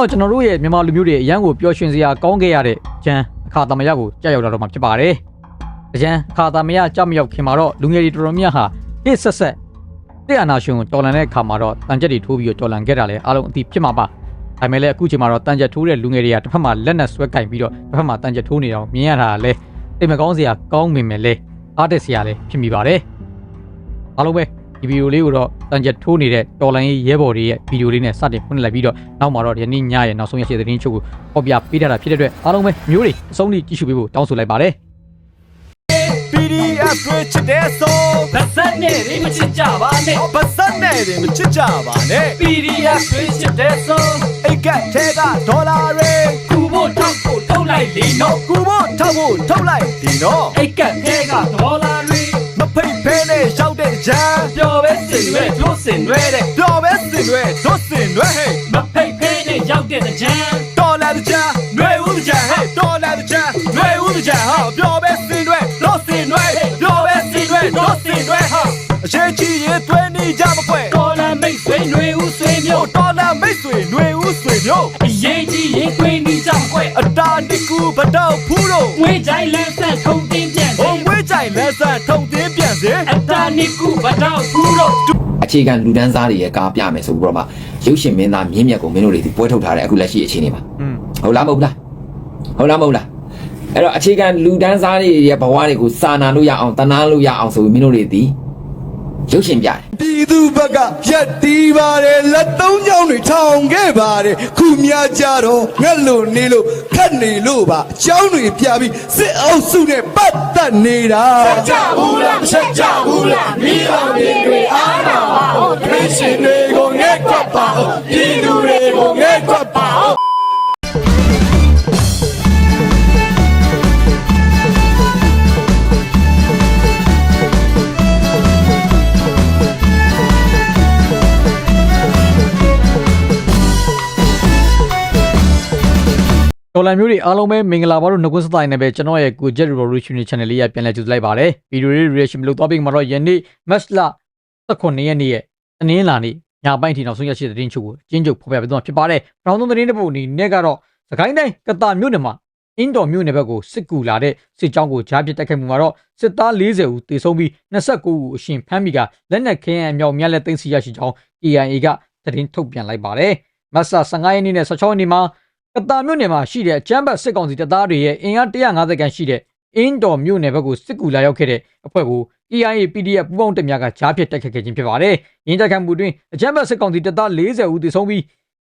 တော့ကျွန်တော်တို့ရဲ့မြန်မာလူမျိုးတွေအရန်ကိုပျော်ရွှင်စရာကောင်းခဲ့ရတဲ့ဂျန်အခါသမယကိုကြောက်ရောက်လာတော့မှာဖြစ်ပါတယ်။ဂျန်အခါသမယကြောက်မရောက်ခင်မှာတော့လူငယ်တွေတော်တော်များများဟာဟစ်ဆက်ဆက်တဲ့အာနာရှင်ကိုတော်လန်တဲ့အခါမှာတော့တန်ချက်တွေထိုးပြီးတော့တော်လန်ခဲ့တာလေအားလုံးအသိဖြစ်မှာပါ။ဒါပေမဲ့လည်းအခုချိန်မှာတော့တန်ချက်ထိုးတဲ့လူငယ်တွေကတစ်ဖက်မှာလက်နဲ့ဆွဲကင်ပြီးတော့တစ်ဖက်မှာတန်ချက်ထိုးနေတော့မြင်ရတာလေတိတ်မကောင်းစရာကောင်းမိမယ်လေအားတက်စရာလည်းဖြစ်မိပါတယ်။အားလုံးပဲ ဒီဗီဒီယိုလေးကိုတော့တန်ချက်ထိုးနေတဲ့တော်လိုင်းရေးရဲဘော်တွေရဲ့ဗီဒီယိုလေးနဲ့စတင်ဖွင့်လိုက်ပြီးတော့နောက်မှာတော့ဒီနေ့ညရဲ့နောက်ဆုံးရရှိတဲ့သတင်းချုပ်ကိုဟောပြပေးထားတာဖြစ်တဲ့အတွက်အားလုံးပဲမျိုးတွေအဆုံးထိကြည့်ရှုပေးဖို့တောင်းဆိုလိုက်ပါတယ် PDF တွေချစ်တဲ့ဆိုဗဇက်နဲ့ရိမချစ်ကြပါနဲ့ဗစက်နဲ့တွေမချစ်ကြပါနဲ့ PDF တွေချစ်တဲ့ဆုံးအိတ်ကက်ထဲကဒေါ်လာတွေကူဖို့ထောက်ဖို့ထုတ်လိုက်လေနော်ကူဖို့ထောက်ဖို့ထုတ်လိုက်ဒီနော်အိတ်ကက်ထဲကဒေါ်လာတွေမဖိတ်ဖဲနဲ့ရော ကြားပျော်ပဲစင်ရွဲဒုစင်ရွဲတဲ့ပျော်ပဲစင်ရွဲဒုစင်ရွဲဟေးမဖိတ်ဖိတ်နဲ့ရောက်တဲ့ကြမ်းတော်လာတဲ့ကြားရွဲဦးတဲ့ကြားဟေးတော်လာတဲ့ကြားရွဲဦးတဲ့ကြားဟာပျော်ပဲစင်ရွဲဒုစင်ရွဲပျော်ပဲစင်ရွဲဒုစင်ရွဲဟာအရေးကြီးရင်သွေးနေကြမခွဲတော်လာမိတ်ဆွေရွဲဦးဆွေမျိုးတော်လာမိတ်ဆွေရွဲဦးဆွေမျိုးအရေးကြီးရင်သွေးနေကြမခွဲအတာတကူပတော့ဖူးတော့ဝေးကြိုင်လန်းဆက်ထုံတင် ပြန်ဟိုဝေးကြိုင်လဲဆန်ထုံတင်းပြန်စေအတာနိကုဗတော့ဖူးတော့အခြေခံလူဒန်းစားတွေရဲ့ကားပြမယ်ဆိုပြီးတော့မှရုပ်ရှင်မင်းသားမြင်းမြတ်ကိုမင်းတို့တွေဒီပွဲထုတ်ထားတဲ့အခုလက်ရှိအခြေအနေမှာอืมဟုတ်လားမဟုတ်လားဟုတ်လားမဟုတ်လားအဲ့တော့အခြေခံလူဒန်းစားတွေရဲ့ဘဝတွေကိုစာနာလို့ရအောင်တနာလို့ရအောင်ဆိုပြီးမင်းတို့တွေဒီ ရုပ်ရှင်ပြတယ်ပြည်သူဘက်ကရက်တီးပါတယ်လက်သုံးချောင်းတွေထောင်ခဲ့ပါတယ်ခုများကြတော့ငက်လို့နေလို့ခတ်နေလို့ပါအချောင်းတွေပြပြီးစစ်အုပ်စုနဲ့ပတ်သက်နေတာကြဘူးလားမချက်ကြဘူးလားမိအောင်တွေတွေအားနာပါဦးခရစ်ရှင်တွေကိုငဲ့ကွက်ပါဦးပြည်သူတွေကိုငဲ့ကွက်ပါ တော်လန်မျိုးတွေအားလုံးပဲမင်္ဂလာပါလို့နှုတ်ခွန်းစတိုင်းနဲ့ပဲကျွန်တော်ရဲ့ကို Jet Revolution Channel လေးရပြန်လည်ကြိုဆိုလိုက်ပါတယ်ဗီဒီယိုလေး reaction လုပ်သွားပြီးမှတော့ယနေ့ match လ18ရက်နေ့ရဲ့အနင်းလာနေ့ညပိုင်းထိနောက်ဆုံးရရှိတဲ့သတင်းချုပ်ကိုအချင်းချုပ်ဖော်ပြပေးသွားမှာဖြစ်ပါတယ်။နောက်ဆုံးသတင်းတစ်ပုဒ်အနေနဲ့ကတော့စကိုင်းတိုင်းကတာမြို့နယ်မှာအင်းတော်မြို့နယ်ဘက်ကိုစစ်ကူလာတဲ့စစ်ကြောင်းကိုကြားပစ်တိုက်ခိုက်မှုမှာတော့စစ်သား40ဦးသေဆုံးပြီး29ဦးအရှင်ဖမ်းမိကလက်နက်ခဲယမ်းအမြောက်များလက်သိမ်းဆီရရှိကြောင်း KIA ကသတင်းထုတ်ပြန်လိုက်ပါတယ်။မတ်လ15ရက်နေ့နဲ့16ရက်နေ့မှာ ကတာမြို့နယ်မှာရှိတဲ့အကျန်းဘတ်စစ်ကောင်စီတပ်သားတွေရဲ့အင်အား150ခန့်ရှိတဲ့အင်းတော်မြို့နယ်ဘက်ကိုစစ်ကူလာရောက်ခဲ့တဲ့အဖွဲ့ကို EIA PDF ပူးပေါင်းတပ်များကကြားဖြတ်တိုက်ခတ်ခဲ့ခြင်းဖြစ်ပါတယ်။ရင်းတိုက်ခိုက်မှုတွင်အကျန်းဘတ်စစ်ကောင်စီတပ်သား40ဦးသေဆုံးပြီး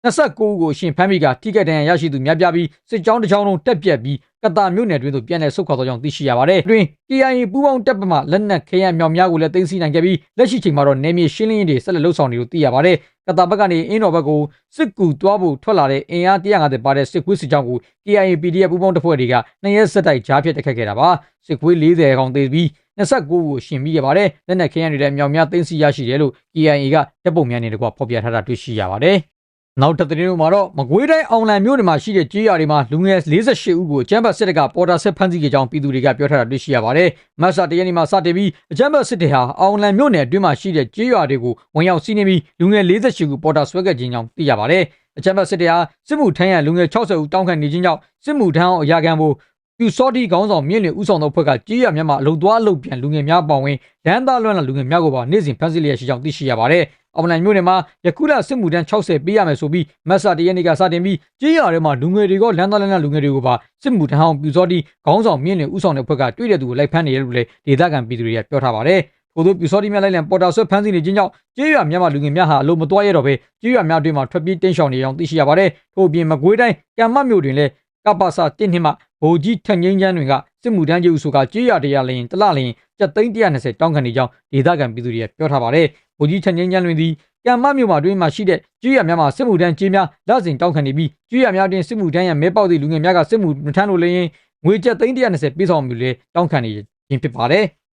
29ဦးကိုရှင်ဖမ်းမိကထိခိုက်ဒဏ်ရာရရှိသူများပြားပြီးစစ်ကြောင်းတစ်ကြောင်းလုံးတက်ပြက်ပြီးကတာမြို့နယ်တွင်သို့ပြန်လည်ဆုတ်ခွာသောကြောင့်သိရှိရပါတယ်။တွင် KIA ပူးပေါင်းတပ်မှလက်နက်ခဲယမ်းမြောက်များကိုလည်းသိမ်းဆည်းနိုင်ခဲ့ပြီးလက်ရှိချိန်မှာတော့နေမြေရှင်းလင်းရေးတွေဆက်လက်လှုပ်ဆောင်နေလို့သိရပါတယ်။ကတာဘက်ကနေအင်းတော်ဘက်ကိုစစ်ကူတွားဖို့ထွက်လာတဲ့အင်အား150ပါတဲ့စစ်ကွေးစစ်ကြောင်းကို KIA PDF ပူးပေါင်းတပ်ဖွဲ့တွေကနှစ်ရက်ဆက်တိုက်ကြားဖြတ်တိုက်ခတ်ခဲ့တာပါ။စစ်ကွေး40ခေါင်သေးပြီး29ကိုရှင်ပြီးရပါတယ်။လက်နက်ခဲယမ်းတွေလည်းမြောက်များသိမ်းဆည်းရရှိတယ်လို့ KIA ကတပ်ပုံများနေတကွဖော်ပြထားတာတွေ့ရှိရပါတယ်။ နောက်တစ်သတင်းမှာတော့မကွေးတိုင်းအောင်လံမြို့နယ်မှာရှိတဲ့ကြေးရွာတွေမှာလူငယ်48ဦးကိုအကြမ်းဖက်စစ်တပ်ကပေါ်တာဆက်ဖမ်းဆီးခဲ့ကြောင်းပြည်သူတွေကပြောထားတာတွေ့ရှိရပါတယ်။မတ်လတရက်နေ့မှာစတင်ပြီးအကြမ်းဖက်စစ်တပ်ဟာအောင်လံမြို့နယ်အတွင်းမှာရှိတဲ့ကြေးရွာတွေကိုဝင်ရောက်စီးနင်းပြီးလူငယ်48ဦးပေါ်တာဆွဲခဲ့ခြင်းကြောင့်သိရပါတယ်။အကြမ်းဖက်စစ်တပ်ဟာစစ်မှုထမ်းရလူငယ်60ဦးတောင်းခံနေခြင်းကြောင့်စစ်မှုထမ်းအောင်အရာခံဖို့ပြူစော်တီခေါင်းဆောင်မြင့်လင်ဦးဆောင်သောဖွဲ့ကကြေးရွာများမှာအလုံသွားအလုံပြန်လူငယ်များပေါဝင်လမ်းသားလွှမ်းလာလူငယ်များကိုပါနေ့စဉ်ဖမ်းဆီးလျက်ရှိကြောင်းသိရှိရပါတယ်။ အောင်လန်မြို့နယ်မှာယခုလစစ်မှုတန်း60ပေးရမယ်ဆိုပြီးမတ်ဆာတရက်နေ့ကစတင်ပြီးကြေးရွာထဲမှာလူငယ်တွေကလမ်းသားလမ်းသားလူငယ်တွေကိုပါစစ်မှုတန်းအောင်ပြူစောတိခေါင်းဆောင်မြင့်လင်ဥဆောင်တဲ့ဖွဲ့ကတွေ့တဲ့သူကိုလိုက်ဖမ်းနေတယ်လို့လည်းဒေသခံပြည်သူတွေကပြောထားပါတယ်။ထို့သောပြူစောတိများလိုက်လံပေါ်တာဆွဲဖမ်းဆီးနေခြင်းကြောင့်ကြေးရွာများမှာလူငယ်များဟာအလုံးမသွားရတော့ပဲကြေးရွာများတွင်မှာထွက်ပြေးတင်းရှောင်နေအောင်သိရှိရပါတယ်။ထို့အပြင်မကွေးတိုင်းကံမတ်မြို့တွင်လည်းကပ္ပစာတင်းနှစ်မှဗိုလ်ကြီးထက်ငင်းချမ်းတွေကစစ်မှုတန်းကြီးအုပ်စုကကြေးရွာတရားလရင်တလလရင်ကျပ်သိန်း120တောင်းခံနေကြောင်းဒေသခံပြည်သူတွေကပြောထားပါတယ်။ ဗိုလ်ကြီးထက်ငင်းချမ်းတွင်သည်ကံမမြို့မှာတွင်းမှာရှိတဲ့ကျွရများမှာစစ်မှုထမ်းကြေးများလစဉ်တောင်းခံနေပြီးကျွရများတွင်စစ်မှုထမ်းရမဲပေါက်သည့်လူငယ်များကစစ်မှုမထမ်းလို့လည်းငွေကျပ်320ပေးဆောင်မှုလေတောင်းခံနေခြင်းဖြစ်ပါတယ်။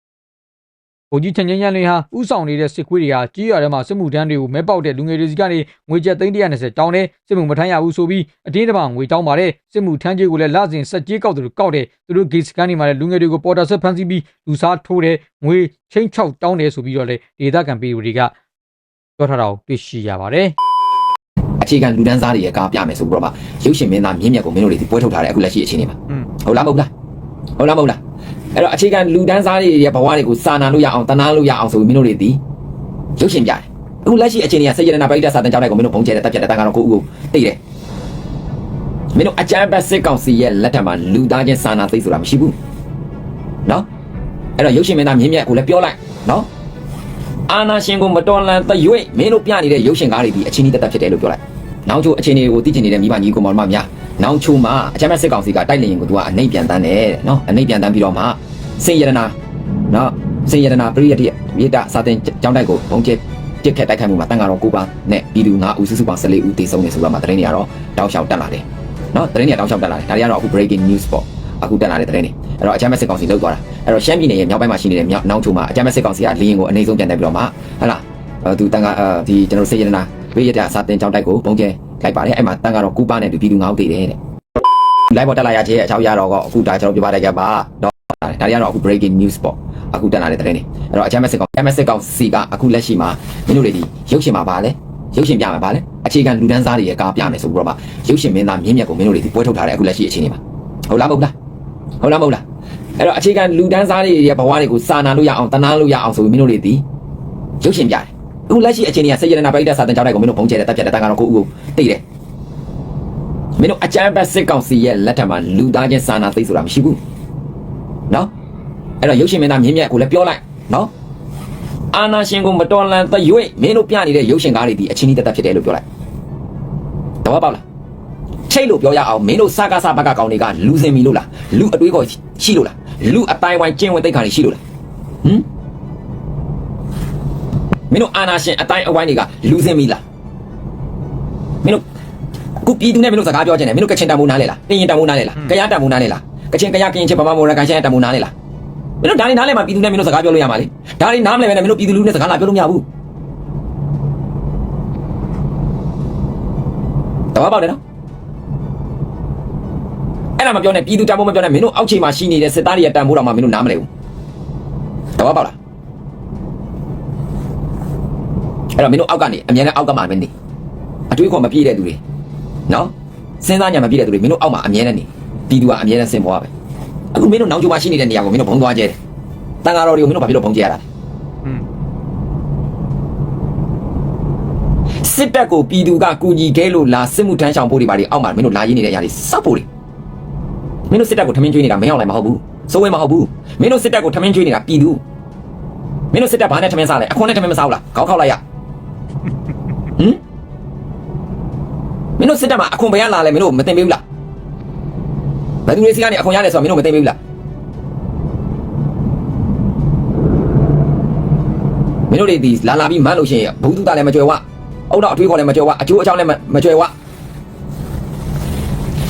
ဗိုလ်ကြီးချန်ချန်ချန်လင်းဟာဥဆောင်နေတဲ့စစ်ခွေးတွေဟာကြေးရွာထဲမှာစစ်မှုထမ်းတွေကိုမဲပေါက်တဲ့လူငယ်တွေစီကနေငွေကျပ်320တောင်းတဲ့စစ်မှုမထမ်းရဘူးဆိုပြီးအတင်းတပါငွေတောင်းပါတယ်စစ်မှုထမ်းကြေးကိုလည်းလစဉ်ဆက်ကြေးကောက်တယ်လို့ကောက်တယ်သူတို့ဂေစကန်တွေမှာလည်းလူငယ်တွေကိုပေါ်တာဆက်ဖမ်းဆီးပြီးလူစားထိုးတယ်ငွေချင်းချောက်တောင်းတယ်ဆိုပြီးတော့လေဒေသခံပြည်သူတွေကပြောထားတာကိုတွေ့ရှိရပါတယ်အခြေခံလူဒန်းစားတွေရဲ့ကားပြမယ်ဆိုပြီးတော့မှရုပ်ရှင်မင်းသားမြင့်မြတ်ကိုမင်းတို့တွေဒီပွဲထုတ်ထားတယ်အခုလက်ရှိအခြေအနေမှာอืมဟုတ်လားမဟုတ်လားဟုတ်လားမဟုတ်လား အဲ့တော့အခြေခံလူဒန်းစားတွေရဲ့ဘဝတွေကိုစာနာလို့ရအောင်တနာလို့ရအောင်ဆိုပြီးမင်းတို့တွေဒီရုပ်ရှင်ပြတယ်အခုလက်ရှိအခြေအနေကစိတ်ရတနာပရိသတ်စာတန်ကြောင်းတဲ့ကိုမင်းတို့ဘုံကျဲတဲ့တပ်ပြတဲ့တန်ကတော့ကိုဦးကိုသိတယ်မင်းတို့အကြမ်းဖက်စစ်ကောင်စီရဲ့လက်ထက်မှာလူသားချင်းစာနာသိဆိုတာမရှိဘူးနော်အဲ့တော့ရုပ်ရှင်မင်းသားမြင့်မြတ်ကိုလည်းပြောလိုက်နော်အာနာရှင်ကိုမတော်လန်သရွေ့မင်းတို့ပြနေတဲ့ရုပ်ရှင်ကားတွေဒီအချင်းကြီးတက်တက်ဖြစ်တယ်လို့ပြောလိုက်နောက်ချိုအခြေအနေကိုသိချင်နေတဲ့မိဘညီကိုမောင်မများ နောက်ချိုမှာအကြမ်းဖက်စစ်ကောင်စီကတိုက်လျင်ကိုသူကအနှိပ်ပြန်တန်းတယ်နော်အနှိပ်ပြန်တန်းပြီးတော့မှစင်ရတနာနော်စင်ရတနာပရိယတ္တိမြေတာစာတင်ကျောင်းတိုက်ကိုဘုံကျဲပြစ်ခတ်တိုက်ခိုက်မှုမှာတန်ကတော့ကိုပါနဲ့ပြည်သူ9ဦးစုစုပေါင်း14ဦးသေဆုံးနေဆိုတော့မှသတင်းတွေကတော့တောက်လျှောက်တက်လာတယ်နော်သတင်းတွေတောက်လျှောက်တက်လာတယ်ဒါတွေကတော့အခု breaking news ပေါ့အခုတက်လာတဲ့သတင်းတွေအဲ့တော့အကြမ်းဖက်စစ်ကောင်စီလောက်သွားတာအဲ့တော့ရှမ်းပြည်နယ်ရဲ့မြောက်ပိုင်းမှာရှိနေတဲ့မြောက်နောက်ချိုမှာအကြမ်းဖက်စစ်ကောင်စီကလီရင်ကိုအနေဆုံးပြန်တက်ပြီးတော့မှဟဟလားအဲသူတန်ကအဲဒီကျွန်တော်တို့စေရတနာ ပရိယတ္တိစာတင်ကျောင်းတိုက်ကိုဘုံကျဲလိုက်ပါတယ်အဲ့မှာတန်ကတော့ကိုပါနဲ့ပြည်သူ9ဦးသေတယ်တဲ့ live ပေါ်တက်လာရခြင်းအကြောင်းရတော့ကအခုဒါကျွန်တော်ပြပါလိုက်ကြပါတော့ဒါတွေကတော့အခု breaking news ပေါ့အခုတက်လာတဲ့သတင်းတွေအဲ့တော့အချမ်းမစစ်ကောင်အချမ်းမစစ်ကောင်စီကအခုလက်ရှိမှာမင်းတို့တွေဒီရုပ်ရှင်မှာပါလဲရုပ်ရှင်ပြမှာပါလဲအခြေခံလူဒန်းစားတွေရဲ့ကားပြမယ်ဆိုပြီးတော့မှရုပ်ရှင်မင်းသားမြင့်မြတ်ကိုမင်းတို့တွေဒီပွဲထုတ်ထားတယ်အခုလက်ရှိအခြေအနေမှာဟုတ်လားမဟုတ်လားဟုတ်လားမဟုတ်လားအဲ့တော့အခြေခံလူဒန်းစားတွေရဲ့ဘဝတွေကိုစာနာလို့ရအောင်တနာလို့ရအောင်ဆိုပြီးမင်းတို့တွေဒီရုပ်ရှင်ပြတယ် အခုလက်ရှိအခြေအနေကစိတ်ရတနာပရိသတ်စာတန်ကြောင်းတိုက်ကိုမင်းတို့ဘုံကျဲတဲ့တပ်ပြတဲ့တန်ကတော့ကိုဦးကိုသိတယ်မင်းတို့အကြမ်းဖက်စစ်ကောင်စီရဲ့လက်ထက်မှာလူသားချင်းစာနာသိဆိုတာမရှိဘူးနော်အဲ့တော့ရုပ်ရှင်မင်းသားမြင့်မြတ်ကိုလည်းပြောလိုက်နော်အာနာရှင်ကိုမတော်လန်သရွေ့မင်းတို့ပြနေတဲ့ရုပ်ရှင်ကားတွေဒီအချင်းကြီးတက်တက်ဖြစ်တယ်လို့ပြောလိုက်တော့ပေါ့လားချိတ်လို့ပြောရအောင်မင်းတို့စကားစဘက်ကကောင်တွေကလူစင်မီလို့လားလူအတွေးခေါ်ရှိလို့လားလူအတိုင်းဝိုင်းကျင့်ဝင်သိက္ခာတွေရှိလို့လားဟမ် မင်းတို့အာနာရှင်အတိုင်းအဝိုင်းတွေကလူစင်မီလားမင်းတို့အခုပြည်သူနဲ့မင်းတို့စကားပြောချင်တယ်မင်းတို့ကချင်တံမိုးနားလေလားကရင်တံမိုးနားလေလားကရတံမိုးနားလေလားကချင်ကရကရင်ချစ်ပမမိုးရကန်ရှန်တံမိုးနားလေလားမင်းတို့ဒါတွေနားလေမှာပြည်သူနဲ့မင်းတို့စကားပြောလို့ရမှာလေဒါတွေနားမလဲပဲနဲ့မင်းတို့ပြည်သူလူနဲ့စကားလာပြောလို့မရဘူးတော့ပေါ့တယ်နော်အဲ့ဒါမပြောနဲ့ပြည်သူတံမိုးမပြောနဲ့မင်းတို့အောက်ခြေမှာရှိနေတဲ့စစ်သားတွေရဲ့တံမိုးတော်မှာမင်းတို့နားမလဲဘူးတော့ပေါ့လား အဲ့တော့မင်းတို့အောက်ကနေအမြဲတမ်းအောက်ကမှမင်းနေအတွေးခေါ်မပြည့်တဲ့သူတွေနော်စဉ်းစားညာမပြည့်တဲ့သူတွေမင်းတို့အောက်မှာအမြဲတမ်းနေပြည်သူကအမြဲတမ်းဆင်ပေါ်ရပဲအခုမင်းတို့နောက်ကျမှရှိနေတဲ့နေရာကိုမင်းတို့ဘုံသွားကျဲတယ်တန်ဃာတော်တွေကိုမင်းတို့ဘာဖြစ်လို့ဘုံကျဲရတာလဲอืมစစ်တပ်ကိုပြည်သူကကူညီခဲ့လို့လာစစ်မှုထမ်းဆောင်ဖို့တွေဘာတွေအောက်မှာမင်းတို့လာရင်းနေတဲ့အရာတွေစောက်ဖို့တွေမင်းတို့စစ်တပ်ကိုထမင်းကျွေးနေတာမင်းအောင်လည်းမဟုတ်ဘူးစိုးဝဲမဟုတ်ဘူးမင်းတို့စစ်တပ်ကိုထမင်းကျွေးနေတာပြည်သူမင်းတို့စစ်တပ်ဘာနဲ့ထမင်းစားလဲအခွန်နဲ့ထမင်းမစားဘူးလားခေါက်ခေါက်လိုက်ရ မ်မင်းတို့စစ်တပ်မှာအခွန်ဘယ်ရလာလဲမင်းတို့မသိပေးဘူးလားဘယ်သူတွေစီကနေအခွန်ရတယ်ဆိုတော့မင်းတို့မသိပေးဘူးလားမင်းတို့တွေဒီလာလာပြီးမန်းလို့ရှိရင်ဘုသူတလည်းမကြွယ်ဝအုတ်တော့အထွေးခေါ်လည်းမကြွယ်ဝအကျိုးအချောင်းလည်းမကြွယ်ဝ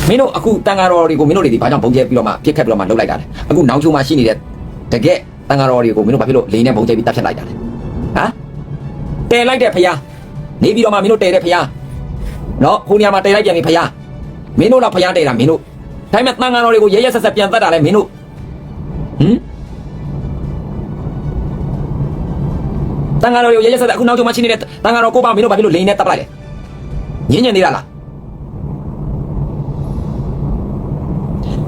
မင်းတို့အခုတန်ဃာတော်တွေကိုမင်းတို့တွေဒီဘာကြောင့်ဘုံကျဲပြီးတော့မှပြစ်ခတ်ပြီးတော့မှလှုပ်လိုက်တာလဲအခုနောက်ချိုးမှရှိနေတဲ့တကယ်တန်ဃာတော်တွေကိုမင်းတို့ဘာဖြစ်လို့လိန်နဲ့ဘုံကျဲပြီးတပ်ဖြတ်လိုက်တာလဲဟမ်တဲလိုက်တဲ့ဖရားနေပြီးတော့မှမင်းတို့တဲတဲ့ဖရား နော်ဟိုနေရာမှာတည်လိုက်ပြန်ပြီဖယားမင်းတို့တော့ဖယားတည်တာမင်းတို့ဒါပေမဲ့တန်ဃာတော်တွေကိုရဲရဲဆက်ဆက်ပြန်တတ်တာလဲမင်းတို့ဟမ်တန်ဃာတော်တွေကိုရဲရဲဆက်ဆက်အခုနောက်ကျမှချင်းနေတဲ့တန်ဃာတော်ကိုပါမင်းတို့ဘာဖြစ်လို့လိန်နဲ့တပ်ပလိုက်လဲညင်ညင်သေးတာလား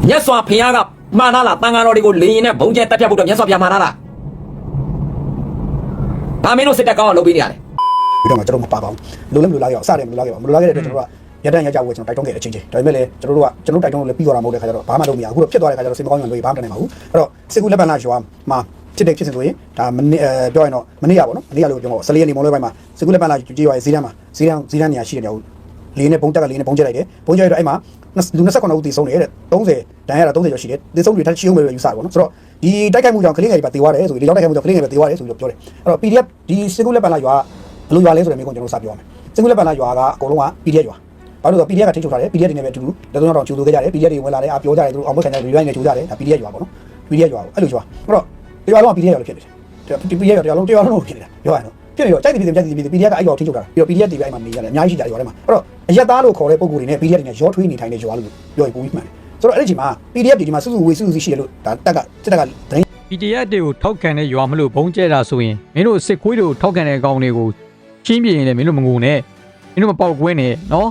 မြတ်စွာဘုရားကမာနာလားတန်ဃာတော်တွေကိုလိန်နဲ့ဘုံကျဲတပ်ဖြတ်ဖို့တော့မြတ်စွာဘုရားမာနာလားဘာမင်းတို့စစ်တပ်ကောင်းအောင်လုပ်ပေးနေရလဲ ပြီးတော့မှကျွန်တော်မပါပါဘူးလိုလည်းမလိုလားခဲ့အောင်စတယ်မလိုလားခဲ့ပါဘူးမလိုလားခဲ့တဲ့အတွက်ကျွန်တော်တို့ကရတန်ရကြဝယ်ကျွန်တော်တိုက်တွန်းခဲ့တဲ့အချင်းချင်းဒါပေမဲ့လည်းကျွန်တော်တို့ကကျွန်တော်တိုက်တွန်းလို့လည်းပြီးသွားတာမဟုတ်တဲ့ခါကျတော့ဘာမှလုပ်မရဘူးအခုတော့ဖြစ်သွားတဲ့ခါကျတော့စိတ်မကောင်းရင်လို့ဘာမှမတတ်နိုင်ပါဘူးအဲ့တော့စစ်ကူလက်ပံလာရွာမှာဖြစ်တဲ့ဖြစ်စဉ်ဆိုရင်ဒါမနေ့အဲပြောရင်တော့မနေ့ကပေါ့နော်မနေ့ကလို့ကျွန်တော်14ရက်နေ့မော်လွဲပိုင်းမှာစစ်ကူလက်ပံလာကြေးရွာရဲ့ဈေးတန်းမှာဈေးတန်းဈေးတန်းနေရာရှိတဲ့နေရာကိုလေးနဲ့ပုံတက်ကလေးနဲ့ပုံကျက်လိုက်တယ်ပုံကျက်ရတော့အဲ့မှာလူ29ဦးတည်ဆုံးတယ်တဲ့30ဒဏ်ရတာ30ကျော်ရှိတယ်တည်ဆုံးတွေထပ်ရှိအောင်ပဲယူဆတယ်ပေါ့နော်ဆိုတော့ဒီတိုက်ခိုက်မှုကြောင့်ကလေးငယ်တွေပါတေသွားတယ်ဆိုပြီးဒီကြောင့်တိုက်ခိုက်မှုကြောင့်ကလေးငယ်တွေတေသွားတယ်ဆိုပြီးတော့ပြောတယ်အဲ့တော့ PDF ဒီစစ်ကူလက်ပံလာရွာ ဘယ်လိုရွာလဲဆိုတဲ့မျိုးကိုကျွန်တော်စပြောရမယ်စစ်ကူလက်ပံလာရွာကအကုန်လုံးက PDF ရွာဘာလို့လဲဆိုတော့ PDF ကထိချုပ်ထားတယ် PDF တွေနဲ့ပဲအတူတူလက်သုံးတော့ကျူလို့ခဲ့ကြတယ် PDF တွေဝင်လာတယ်အပြောကြတယ်သူတို့အောင်မခံကြတယ် rewind နဲ့ကျူကြတယ်ဒါ PDF ရွာပေါ့နော် PDF ရွာအဲ့လိုရွာအဲ့တော့တရားလုံးက PDF ရွာလို့ဖြစ်နေတယ် PDF ရွာတရားလုံးတရားလုံးလို့ဖြစ်နေတာရွာရနော်ဖြစ်နေတော့ကြိုက်တယ်ဖြစ်တယ်ကြိုက်တယ်ဖြစ်တယ် PDF ကအဲ့ရွာထိချုပ်ထားတာပြီးတော့ PDF တွေပဲအဲ့မှာနေရတယ်အများကြီးရှိကြတယ်ရွာထဲမှာအဲ့တော့အရက်သားလို့ခေါ်တဲ့ပုံကိုယ်တွေနဲ့ PDF တွေနဲ့ရောထွေးနေထိုင်တဲ့ရွာလို့ပြောရင်ပုံပြီးမှန်တယ်ဆိုတော့အဲ့ဒီချိန်မှာ PDF တွေဒီမှာစုစုဝေးစုစုရှိတယ်လို့ဒါတက်ကစစ်တက်ကဒိန်း PDF တွေကိုထောက်ခံတဲ့ရွာမလို့ဘုံကျဲတာဆိုရင်မင်းတို့စစ်ခွေးတွေကိုထောက်ခံတဲ့ကောင်တွေကို ချင်းပြင်းရင်လည်းမင်းတို့မငုံနဲ့မင်းတို့မပေါက်ကွင်းနဲ့နော်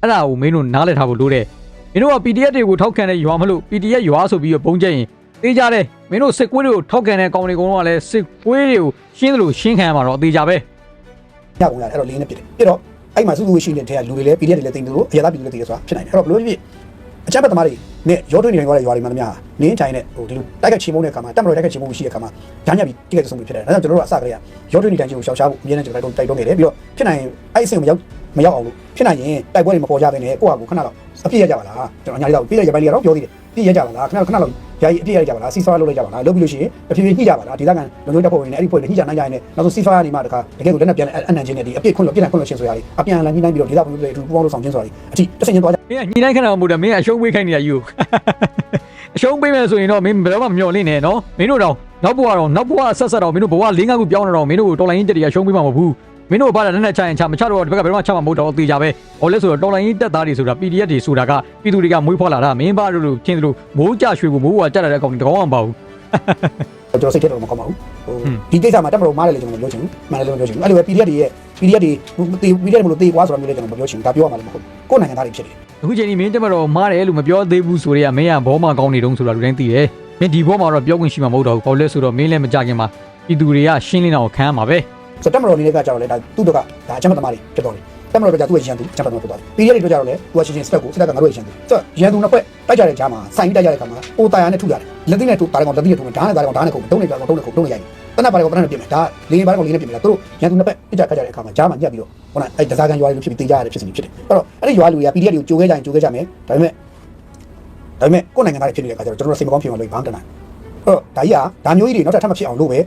အဲ့ဒါကိုမင်းတို့နားလည်ထားဖို့လိုတယ်မင်းတို့က PDF တွေကိုထောက်ခံတဲ့ရွာမလို့ PDF ရွာဆိုပြီးတော့ပုံကျက်ရင်သေးကြတယ်မင်းတို့စစ်ကွေးတွေကိုထောက်ခံတဲ့ကောင်တွေကောင်တော့ကလည်းစစ်ကွေးတွေကိုရှင်းတယ်လို့ရှင်းခံရမှာတော့အသေးကြပဲညကုန်ရတယ်အဲ့တော့လေးနဲ့ပြစ်တယ်ပြစ်တော့အဲ့မှာစုစုဝေးရှိနေတဲ့ထဲကလူတွေလည်း PDF တွေလည်းတင်တယ်လို့အရသာပြည်သူလည်းတင်တယ်ဆိုတာဖြစ်နိုင်တယ်အဲ့တော့ဘလို့ဖြစ် အချက်ပတ်သမားတွေနဲ့ရောထွေးနေနေကြတဲ့ရွာတွေမှာများနင်းချိုင်နဲ့ဟိုဒီလိုတိုက်ကချေမုန်းတဲ့အခါမှာတက်မတော်တိုက်ကချေမုန်းမှုရှိတဲ့အခါမှာညညပြီးတိကျဆုံးမှုဖြစ်တယ်ဒါကြောင့်ကျွန်တော်တို့ကအစကလေးကရောထွေးနေတိုင်းချင်းကိုရှောင်ရှားဖို့အမြဲတမ်းကျွန်တော်တို့တိုက်တွန်းနေတယ်ပြီးတော့ဖြစ်နိုင်အဲ့အဆင့်ကိုမရောက်မရောက်အောင်လို့ဖြစ်နိုင်ရင်တိုက်ပွဲတွေမပေါ်ကြဘဲနဲ့ကိုယ့်ဟာကိုခဏတော့အပြည့်ရကြပါလားကျွန်တော်ညာလေးတော့ပြည့်ရရပိုင်းလေးကတော့ပြောသေးတယ်ပြည့်ရကြပါလားခဏခဏတော့ ယာယီအပြည့်ရကြပါလားစီဖာလုပ်လိုက်ကြပါလားလုပ်ပြီးလို့ရှိရင်တဖြည်းဖြည်းညှိကြပါလားဒီကကန်လုံလုံတက်ဖို့ဝင်နေအဲ့ဒီဖွဲ့တွေညှိကြနိုင်ကြရင်လည်းနောက်ဆုံးစီဖာကနေမှတခါတကယ်ကိုလက်နဲ့ပြန်အနံ့ချင်းနဲ့ဒီအပြည့်ခွန်းလို့ပြည့်နိုင်ခွန်းလို့ရှင်းဆိုရည်အပြန်အလှန်ညှိနှိုင်းပြီးတော့ဒီကဘုံတွေအထူးပူပေါင်းလို့ဆောင်ချင်းဆိုတာအထိတစ်ဆင့်ချင်းသွားကြမင်းကညီတိုင်းခဏမဟုတ်တယ်မင်းကအရှုံးပေးခိုင်းနေတာယူအရှုံးပေးမယ်ဆိုရင်တော့မင်းဘယ်တော့မှမျော်လင့်နေနော်မင်းတို့တော့နောက်ဘဝတော့နောက်ဘဝဆက်ဆက်တော့မင်းတို့ဘဝ၄၅ခုပြောင်းနေတော့မင်းတို့တော်လိုင်းကြီးတက်တရရှုံးပေးမှာမဟုတ်ဘူး မင်းတို့ဘာလဲနဲ့ချရင်ချမချတော့ဒီဘက်ကဘယ်တော့မှချမှာမဟုတ်တော့သေးကြပဲဟောလဲဆိုတော့တော်လိုင်းကြီးတက်သားတွေဆိုတာ PDF တွေဆိုတာကပြည်သူတွေကမွေးဖွားလာတာမင်းဘာတို့လို့ချင်းတို့မိုးကြရွှေကိုမိုးဝါကြတဲ့ကောင်တကောင်အောင်ပါဘူးကျွန်တော်စိတ်ထဲတော့မကောင်းပါဘူးဟိုဟွန်းဒီကိစ္စမှာတက်မလို့မားတယ်လေကျွန်တော်မပြောချင်ဘူးမားတယ်လည်းမပြောချင်ဘူးအဲ့လိုပဲ PDF တွေရဲ့ PDF တွေတေ PDF မလို့တေကွာဆိုတာမျိုးလည်းကျွန်တော်မပြောချင်ဘူးဒါပြောရမှာလည်းမဟုတ်ဘူးကိုယ်နိုင်ငံသားတွေဖြစ်တယ်အခုချိန်ဒီမင်းတက်မတော်မားတယ်လို့မပြောသေးဘူးဆိုရဲမင်းကဘောမှာကောင်းနေတုံးဆိုတာလူတိုင်းသိတယ်မင်းဒီဘောမှာတော့ပြောခွင့်ရှိမှာမဟုတ်တော့ဘူးဘာလို့လဲဆိုတော့မင်းလည်းမကြခင်မှာပြည်သူတွေကရှင်းလင်းအောင်ခံရမှာပဲ ဆိုတော့တက်မတော်နေတဲ့ကကြောက်လဲဒါသူ့တော့ကဒါအချက်မသမားတွေဖြစ်တော့တယ်တက်မတော်ကသူ့ရဲ့ရန်သူအချက်မသမားဖြစ်သွားတယ် PDF တွေတို့ကြတော့လဲသူကရှင်းရှင်းစတက်ကိုစတက်ကငါတို့ရဲ့ရန်သူဆိုတော့ရန်သူနှစ်ဖွဲ့တိုက်ကြတဲ့ကြားမှာစိုင်းတိုက်ကြတဲ့ခါမှာအိုတာယာနဲ့ထုလာတယ်လက်သိနဲ့ထုတားတယ်ကောင်လက်သိနဲ့ထုမယ်ဓာတ်နဲ့တားတယ်ကောင်ဓာတ်နဲ့ခုတုံးနေကြကောင်တုံးနဲ့ခုတုံးနေရိုက်တနက်ပါတယ်ကောင်တနက်နဲ့ပြင်မယ်ဒါလေးပါးကောင်လေးနဲ့ပြင်မယ်သူတို့ရန်သူနှစ်ဖက်ပြစ်ကြခတ်ကြတဲ့အခါမှာကြားမှာညက်ပြီးတော့ဟိုကအဲ့ဒဇာကန်ရွာတွေဖြစ်ပြီးတေးကြရတဲ့ဖြစ်စဉ်တွေဖြစ်တယ်အဲ့တော့အဲ့ဒီရွာလူတွေက PDF တွေကိုကြိုခဲ့ကြရင်ကြိုခဲ့ကြမယ်ဒါပေမဲ့ဒါပေမဲ့ကိုယ်နိုင်ငံသားတွေဖြစ်နေတဲ့အခါကျတော့ကျွန်တော်တို့စိတ်မကောင်းဖြစ်အောင်လုပ်ဘာမှမတတ်နိုင်အဲ့တော့ဒါကြီးကဒါမျိုးကြီးတွေနောက်ထပ်ထပ်မဖြစ်အောင်လုပ်ပဲ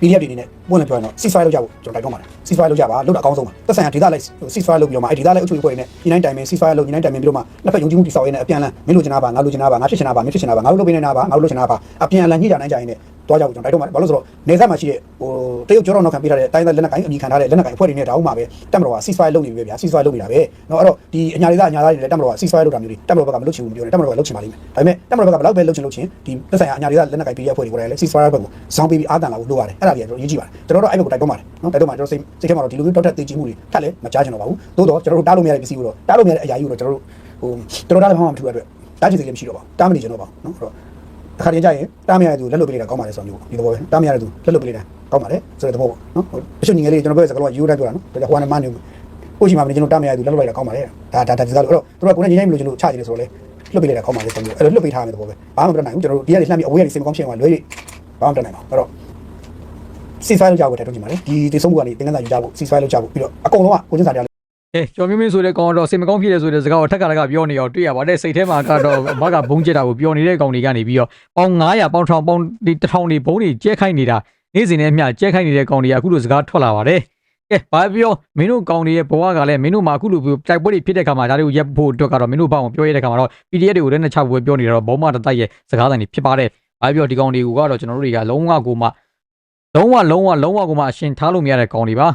PDF တွေအနေနဲ့ပွင့်လင်းပြောရင်တော့ ceasefire လုပ်ကြဖို့ကျွန်တော်တိုက်တွန်းပါတယ် ceasefire လုပ်ကြပါလုပ်တာအကောင်းဆုံးပါသက်ဆိုင်ရာဒေသလိုက် ceasefire လုပ်ပြီးတော့မှအဲ့ဒေသလိုက်အုပ်ချုပ်ရေးဖွဲ့တွေနဲ့ညီနိုင်တိုင်ပင် ceasefire လုပ်ညီနိုင်တိုင်ပင်ပြီးတော့မှနှစ်ဖက်ယုံကြည်မှုတည်ဆောက်ရင်းနဲ့အပြန်အလှန်မင်းလိုချင်တာပါငါလိုချင်တာပါငါဖြစ်ချင်တာပါမင်းဖြစ်ချင်တာပါငါတို့လုပ်ပေးနေတာပါငါတို့လုပ်ချင်တာပါအပြန်အလှန်ညှိကြနိုင်ကြရင် လည်းတွားကြဖို့ကျွန်တော်တိုက်တွန်းပါတယ်ဘာလို့ဆိုတော့နေဆက်မှာရှိတဲ့ဟိုတရုတ်ကျောတော်နောက်ခံပေးထားတဲ့တိုင်းသားလက်နက်ကိုင်အမိခံထားတဲ့လက်နက်ကိုင်အဖွဲ့တွေနဲ့တောင်းပါပဲတက်မတော်က ceasefire လုပ်နေပြီပဲဗျာ ceasefire လုပ်နေတာပဲเนาะအဲ့တော့ဒီအညာဒေသအညာသားတွေလည်းတက်မတော်က ceasefire လုပ်တာမျိုးတွေတက်မတော်ဘက်ကမလုပ်ချင်ဘူးမပြောနဲ့တက်မတော်ကလုပ်ချင်ပါလိမ့်မယ်ဒါပေမဲ့တက်မတော်ဘက်ကဘယ်လောက်ပဲလုပ်ချင်လုပ်ချင်ဒီသက်ဆိုင်ရာအညာဒေသလက်နက်ကိုင် PDF အဖွဲ့တွေကိုလည်း ceasefire ဘက်ကိုဇောင်းပေးပြီးအားတန်လာဖို့လိုပါတယ်အဲ့ဒါတွေကတော့အရေးကြီးပါတယ်ကျွန်တော်တို့အဲ့ဘက်ကိုတိုက်တွန်းပါတယ်เนาะတိုက်တွန်းပါတယ်ကျွန်တော်စိတ်စိတ်ထဲမှာတော့ဒီလိုမျိုးတောက်တက်သိချမှုတွေထပ်လည်းမကြားချင်တော့ပါဘူးသို့တော့ကျွန်တော်တို့တားလို့မရတဲ့ပစ္စည်းကိုတော့တားလို့မရတဲ့အရာကြီးကိုတော့ကျွန်တော်တို့ဟိုတော်တော်တားလည်းမှမထူရတဲ့အတွက်တားချင်စိတ်လည်းမရှိတော့ပါဘူးတားမနေချင်တော့ပါဘူးเนาะအဲ့တော့ အခါတည်းကျရင်တားမရတဲ့သူလက်လွတ်ပေးလိုက်တာကောင်းပါတယ်ဆိုတော့မျိုးဒီသဘောပဲတားမရတဲ့သူလက်လွတ်ပေးလိုက်တာကောင်းပါတယ်ဆိုတဲ့သဘောပေါ့နော်တချို့ညီငယ်လေးကျွန်တော်ပြောတဲ့စကားလုံးကယူတိုင်းပြောတာနော်ဒါဟိုကနေမနေဘူးကိုရှိမှမနေကျွန်တော်တားမရတဲ့သူလက်လွတ်လိုက်တာကောင်းပါတယ်ဒါဒါဒါဒီစကားလို့အဲ့တော့တို့ကကိုယ်နဲ့ညီငယ်မလို့ကျွန်တော်ချကြည့်လို့ဆိုတော့လေလွတ်ပေးလိုက်တာကောင်းပါတယ်ဆိုမျိုးအဲ့တော့လွတ်ပေးထားမယ်သဘောပဲဘာမှမတတ်နိုင်ဘူးကျွန်တော်တို့ဒီကနေလှမ်းပြီးအဝေးကနေစိတ်မကောင်းဖြစ်သွားလွဲရဘာမှမတတ်နိုင်ပါဘူးအဲ့တော့ ceasefire လုပ်ကြဖို့တိုက်တွန်းချင်ပါတယ်ဒီတိဆုံးမှုကနေသင်္ကန်းစာယူကြဖို့ ceasefire လုပ်ကြဖို့ပြီးတော့အကုန်လုံးကကိုချင်းစာတရား အဲကျော်မင်းမင်းဆိုတဲ့ကောင်တော့စိတ်မကောင်းဖြစ်တယ်ဆိုတဲ့စကားကိုထက်ကထက်ကပြောနေအောင်တွေ့ရပါတယ်စိတ်ထဲမှာကတော့မကဘုံကျက်တာကိုပြောနေတဲ့ကောင်တွေကနေပြီးတော့ပေါင်900ပေါင်1000ပေါင်ဒီ1000တွေဘုံတွေကျဲခိုင်းနေတာနေ့စဉ်နဲ့မျှကျဲခိုင်းနေတဲ့ကောင်တွေကအခုလိုစကားထွက်လာပါတယ်ကဲဘာပြောမင်းတို့ကောင်တွေရဲ့ဘဝကလည်းမင်းတို့မှာအခုလိုတိုက်ပွဲတွေဖြစ်တဲ့ခါမှာဒါတွေကိုရပ်ဖို့အတွက်ကတော့မင်းတို့ဘာအောင်ပြောရတဲ့ခါမှာတော့ PDF တွေကိုလည်းနှစ်ချဖို့ပြောနေတော့ဘုံမတတိုက်ရဲ့စကားတိုင်းတွေဖြစ်ပါတယ်ဘာပြောဒီကောင်တွေကိုကတော့ကျွန်တော်တို့တွေကလုံးဝကိုမှလုံးဝလုံးဝလုံးဝကိုမှအရှင်ထားလို့မရတဲ့ကောင်တွေပါ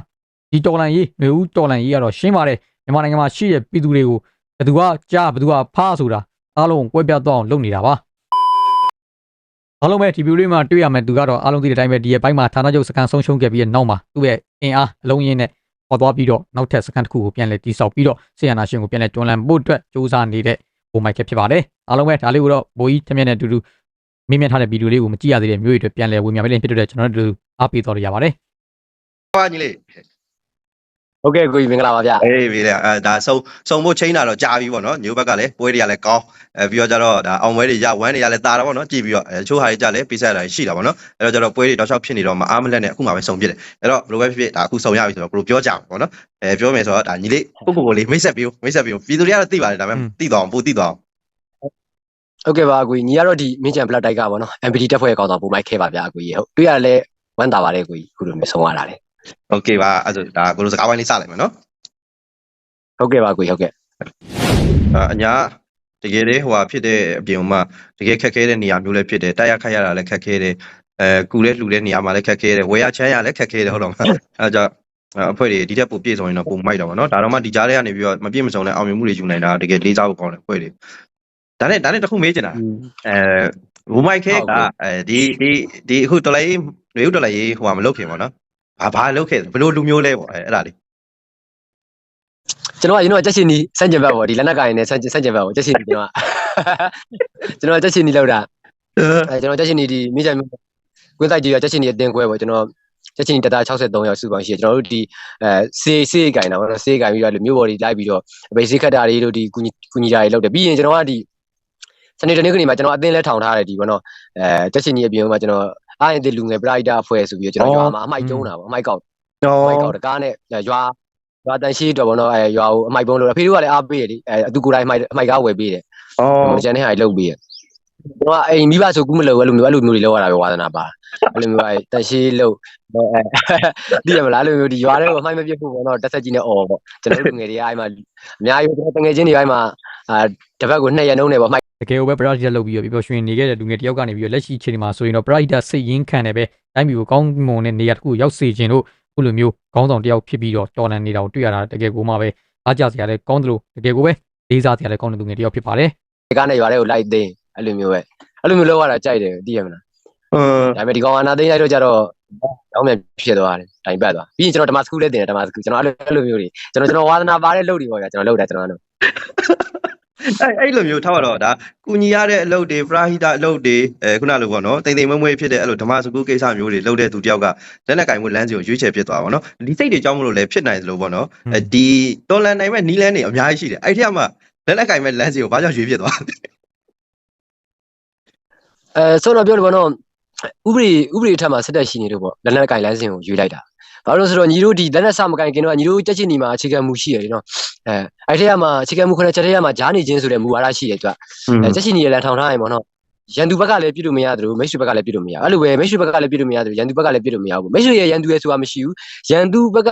ဒီတော်လန်ကြီးမျိုးဦးတော်လန်ကြီးကတော့ရှင်းပါတယ်မြန်မာနိုင်ငံမှာရှိတဲ့ပြည်သူတွေကိုဘယ်သူကကြားဘယ်သူကဖားဆိုတာအားလုံးကွဲပြားသွားအောင်လုပ်နေတာပါအားလုံးပဲဒီဗီဒီယိုလေးမှာတွေ့ရမယ်သူကတော့အားလုံးသိတဲ့အတိုင်းပဲဒီရဲ့ဘိုင်းမှာဌာနချုပ်စကန်ဆုံးရှုံးခဲ့ပြီးတဲ့နောက်မှာသူ့ရဲ့အင်အားအလုံးရင်းနဲ့ပေါ်သွားပြီးတော့နောက်ထပ်စကန်တစ်ခုကိုပြန်လဲတိစောက်ပြီးတော့ဆီယနာရှင်ကိုပြန်လဲတွန်းလှန်ဖို့အတွက်စူးစမ်းနေတဲ့ဘိုမိုက်ကဖြစ်ပါတယ်အားလုံးပဲဒါလေးကိုတော့ဘိုးကြီးထက်မြက်နဲ့အတူတူမြင်မြင်ထားတဲ့ဗီဒီယိုလေးကိုမကြည့်ရသေးတဲ့မျိုးတွေအတွက်ပြန်လဲဝင်မြန်ပေးလင်းဖြစ်တဲ့ကျွန်တော်တို့အားပေးတော်ရရပါတယ်ပါညီလေး ဟုတ်ကဲ့ကိုကြီးမင်္ဂလာပါဗျအေးပြီလေအဲဒါစုံစုံဖို့ချိန်တာတော့ကြာပြီပေါ့နော်ညိုဘက်ကလည်းပွဲတွေကလည်းကောင်းအဲပြီးတော့ကျတော့ဒါအောင်ပွဲတွေရဝမ်းတွေကလည်းတာတာပေါ့နော်ကြည့်ပြီးတော့အဲချိုးဟာတွေကြလည်းပြဆက်တာရှိတာပေါ့နော်အဲတော့ကျတော့ပွဲတွေတောက်လျှောက်ဖြစ်နေတော့မအားမလက်နဲ့အခုမှပဲစုံပြစ်တယ်အဲတော့ဘယ်လိုပဲဖြစ်ဖြစ်ဒါအခုစုံရပြီဆိုတော့ဘယ်လိုပြောကြအောင်ပေါ့နော်အဲပြောမယ်ဆိုတော့ဒါညီလေးပုဂ္ဂိုလ်ကိုလေးမိတ်ဆက်ပြီးမိတ်ဆက်ပြီးပြည်သူတွေကတော့သိပါတယ်ဒါပေမဲ့သိတော့ပိုသိတော့ဟုတ်ကဲ့ပါကိုကြီးညီကတော့ဒီမင်းချန်ဘလက်တိုက်ကပေါ့နော် MPD တက်ဖွဲ့ရဲ့ကောင်းဆောင်ပုံမိုက်ခဲပါဗျာကိုကြီးဟုတ်တွေ့ရလဲဝမ်းသာပါတယ်ကိုကြီးခုလိုမျိုးဆုံးရတာလေ โอเคပါအဲ့ဒါဒါကိုလိုစကားဝိုင်းလေးစလိုက်မယ်နော် ဟုတ်ကဲ့ပါကိုကြီးဟုတ်ကဲ့ အညာတကယ်လေဟိုဟာဖြစ်တဲ့အပြင်မှာတကယ်ခက်ခဲတဲ့နေရာမျိုးလည်းဖြစ်တယ်တိုက်ရခတ်ရတာလည်းခက်ခဲတယ်အဲကူလဲလှူတဲ့နေရာမှာလည်းခက်ခဲတယ်ဝယ်ရချမ်းရလည်းခက်ခဲတယ်ဟုတ်တော့မလားအဲကြောင့်အဖွဲ့တွေဒီထက်ပိုပြည့်စုံရင်တော့ပုံမိုက်တော့ပါနော်ဒါတော့မှဒီကြားထဲကနေပြီးတော့မပြည့်မစုံတဲ့အောင်မြင်မှုတွေယူနိုင်တာတကယ်လေးစားဖို့ကောင်းတယ်အဖွဲ့တွေဒါနဲ့ဒါနဲ့တစ်ခုမေးချင်တာအဲဘူမိုက်ခဲကအဲဒီဒီဒီအခုတော်လိုက်ရေဦးတော်လိုက်ရေးဟိုဟာမလုပ်ခင်ပေါ့နော် ဘာဘာလုပ်ခဲ့ဘယ်လိုလူမျိုးလဲပေါ့အဲအဲ့ဒါလေးကျွန်တော်ကရင်တော့ချက်ချင်းနီစန့်ကျင်ဘက်ပေါ့ဒီလက်နက်ကင်နဲ့စန့်ကျင်စန့်ကျင်ဘက်ပေါ့ချက်ချင်းနီကျွန်တော်ကကျွန်တော်ကချက်ချင်းနီလောက်တာအဲကျွန်တော်ချက်ချင်းနီဒီမိကြမျိုးကွင်းတိုက်ကြီးကချက်ချင်းနီအတင်းခွဲပေါ့ကျွန်တော်ချက်ချင်းနီတသား63ရောက်စုပေါင်းရှိတယ်ကျွန်တော်တို့ဒီအဲစေးစေးကင်တာပေါ့နော်စေးကင်ပြီးတော့မျိုးဘော်ဒီလိုက်ပြီးတော့ဗေးစေးခတ်တာတွေတို့ဒီကုညီကုညီတာတွေလုပ်တယ်ပြီးရင်ကျွန်တော်ကဒီစနေတနေ့ကနေမှာကျွန်တော်အတင်းလဲထောင်ထားတယ်ဒီပေါ့နော်အဲချက်ချင်းနီအပြင်မှာကျွန်တော် အားရင်တဲ့လူငယ်ပရိုက်တာအဖွဲ့ဆိုပြီးတော့ကျွန်တော်ရွာမှာအမိုက်ကျုံးတာပေါ့အမိုက်ကောက်တော့မိုက်ကောက်တကားနဲ့ရွာရွာတန်ရှိတော့ဗောနော်အဲရွာကိုအမိုက်ပုံးလို့အဖေတို့ကလည်းအားပေးတယ်ဒီအဲအတူကိုယ်တိုင်အမိုက်အမိုက်ကားဝယ်ပေးတယ်အော်ဟိုကျန်တဲ့ဟာတွေလုပ်ပေးတယ်ကျွန်တော်ကအိမ်မိဘဆိုကူးမလို့အဲ့လိုမျိုးအဲ့လိုမျိုးတွေလောက်ရတာပဲဝါသနာပါအဲ့လိုမျိုးအဲတန်ရှိလို့အဲသိရမလားအဲ့လိုမျိုးဒီရွာတွေကိုအမိုက်မပြတ်ဖို့ဗောနော်တက်ဆက်ကြီးနဲ့អော်ဗောကျွန်တော်တို့ငယ်တွေကအဲ့မှာအများကြီးကျွန်တော်တငယ်ချင်းတွေအဲ့မှာ အာတစ်ပတ်ကို2ရက်နှုံးနေဗောမိုက်တကယ်ကိုပဲပရာဟိတလုပ်ပြီးတော့ပျော်ရွှင်နေခဲ့တဲ့လူငယ်တယောက်ကနေပြီးတော့လက်ရှိအချိန်ဒီမှာဆိုရင်တော့ပရာဟိတစိတ်ရင်းခံတယ်ပဲတိုင်းပြည်ကိုကောင်းမွန်တဲ့နေရာတစ်ခုကိုရောက်စေခြင်းလို့ခုလိုမျိုးခေါင်းဆောင်တယောက်ဖြစ်ပြီးတော့တော်လန်နေတာကိုတွေ့ရတာတကယ်ကိုမှပဲအားကြစရာလည်းကောင်းတယ်လို့တကယ်ကိုပဲလေးစားစရာလည်းကောင်းတဲ့လူငယ်တယောက်ဖြစ်ပါတယ်ကားနဲ့ရွာတွေကိုလိုက်သိမ်းအဲ့လိုမျိုးပဲအဲ့လိုမျိုးလောက်ရတာကြိုက်တယ်သိရမလားအင်း ဒါပေမဲ့ဒီကောင်အနာသိမ်းလိုက်တော့ကြတော့ရောင်းမြန်ဖြစ်သွားတယ်တိုင်ပတ်သွားပြီးရင်ကျွန်တော်ဓမ္မစကူလည်းတင်တယ်ဓမ္မစကူကျွန်တော်အဲ့လိုအဲ့လိုမျိုးတွေကျွန်တော်ကျွန်တော်ဝါသနာပါတဲ့လုပ်တွေပေါ့ဗျာကျွန်တော်လုပ်တယ်ကျွန်တော်အဲ့လိုအဲ့အဲ့လိုမျိုးထားပါတော့ဒါကုညီရတဲ့အလုပ်တွေပရာဟိတအလုပ်တွေအဲခုနလိုပေါ့နော်တိမ်တိမ်မွေ့မွေ့ဖြစ်တဲ့အဲ့လိုဓမ္မစကူကိစ္စမျိုးတွေလုပ်တဲ့သူတယောက်ကလက်နဲ့ကင်မှုလမ်းစီကိုရွေးချယ်ဖြစ်သွားပါတော့ဒီစိတ်တွေကြောင့်မလို့လည်းဖြစ်နိုင်သလိုပေါ့နော်အဲဒီတော်လန်နိုင်မဲ့နီးလန်းတွေအများကြီးရှိတယ်အဲ့ထက်မှလက်နဲ့ကင်မဲ့လမ်းစီကိုဘာကြောင့်ရွေးဖြစ်သွားလဲအဲဆိုတော့ပြောလို့ပေါ့နော် ဥပဒေဥပဒေထက်မှာစက်တက်ရှိနေလို့ပေါ့လက်နက်ကင်လိုင်းစင်ကိုရွေးလိုက်တာဘာလို့လဲဆိုတော့ညီတို့ဒီလက်နက်စမကင်ခင်တော့ညီတို့တက်ချင်နေမှာအခြေခံမူရှိရတယ်နော်အဲအဲ့ထက်ကမှာအခြေခံမူခုနချက်ထက်ကမှာဂျားနေခြင်းဆိုတဲ့မူဝါဒရှိတယ်သူကအဲတက်ချင်နေရလန်ထောင်ထားရင်ပေါ့နော်ရန်သူဘက်ကလည်းပြစ်လို့မရသလိုမိတ်ဆွေဘက်ကလည်းပြစ်လို့မရအဲ့လိုပဲမိတ်ဆွေဘက်ကလည်းပြစ်လို့မရသလိုရန်သူဘက်ကလည်းပြစ်လို့မရဘူးမိတ်ဆွေရဲ့ရန်သူရဲ့ဆိုတာမရှိဘူးရန်သူဘက်က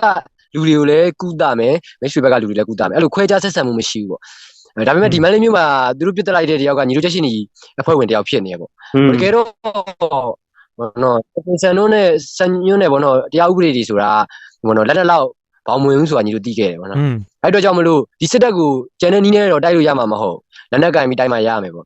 လူတွေကိုလည်းကုသမယ်မိတ်ဆွေဘက်ကလူတွေလည်းကုသမယ်အဲ့လိုခွဲခြားဆက်ဆံမှုမရှိဘူးပေါ့အဲ ဒါပေမဲ့ဒီမန်လေးမျိုးမှာသူတို့ပြစ်တက်လိုက်တဲ့တယောက်ကညီတို့တက်ချင်နေအဖွဲ့ဝင်တယောက်ဖြစ်နေရပေါ့တကယ်တော့ဘောနော်ပင်စံတို့နဲ့စံညွန်းနဲ့ဘောနော်တရားဥပဒေတွေဆိုတာဘောနော်လက်လက်လောက်ဘောင်မဝင်ဘူးဆိုတာညီတို့သိခဲ့တယ်ဘောနော်อืมအဲ့တော့ကြောင့်မလို့ဒီစစ်တပ်ကိုကျန်တဲ့နီးနဲ့တော့တိုက်လို့ရမှာမဟုတ်လက်နက်ကင်ပြီးတိုက်မှရမယ်ပေါ့